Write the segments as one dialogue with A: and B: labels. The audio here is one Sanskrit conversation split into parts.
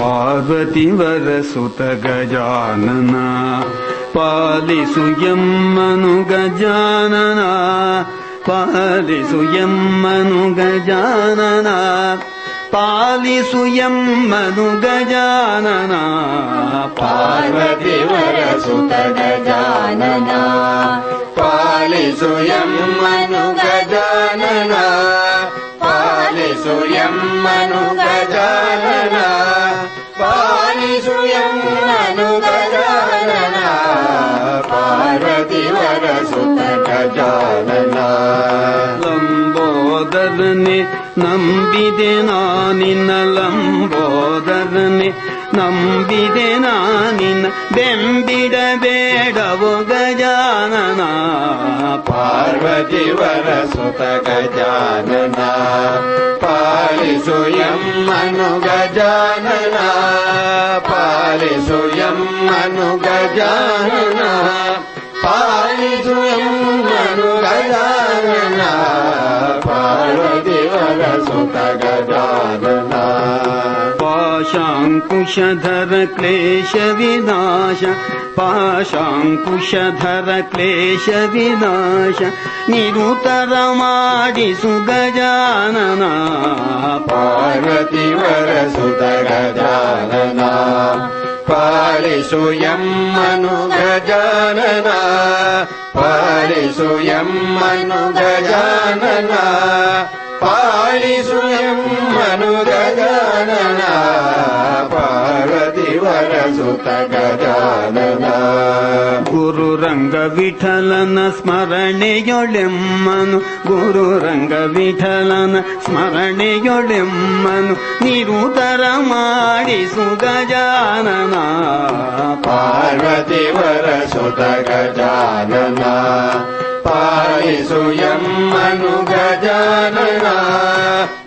A: पार्वतीवरसुत गजानना पालिसु यम्मनु गजानना पालिसु यम्मनु गजानना पालिसु यम्मनु गजानना
B: पार्वतीवरसुत गजानना पालिसु यम्मनु गजानना पालिसु यम्मनु गजानना जानना
A: लम्बोदर नम्बिदे नानि न लम्बोदरनि नम्बिदे नानि बेम्बिड गजानना गजानना।
B: पार्वत गजानना। पालिसुयम् मनु गजानना। पालिसुयम् मनु गजानना। पार्वतीवर सुत गजानना
A: पाशां क्लेशविनाश पाशां कुशधर क्लेशविनाश निरुतरमादि सुगजानना
B: पार्वतीवर सुतगा പരിസുയം മനുഗജാന പരിസുയം മനുഗജാന പരിസുയം മനുഗജാന
A: ഗുരു രംഗ വിഠലന സ്മരണയൊളിമ്മനു ഗുരു രംഗ വിഠലന സ്മരണയൊളിമ്മനു നിരുതരമാടി സുഗജാനനാ.
B: पालिसु यम्मनु गजानना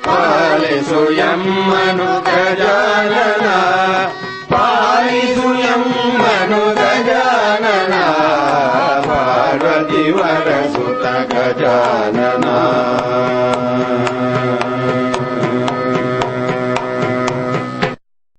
B: पालिसु यम्मनु गजानना पालिसु यम्मनु गजानना पार्वतीवरसुत गजानना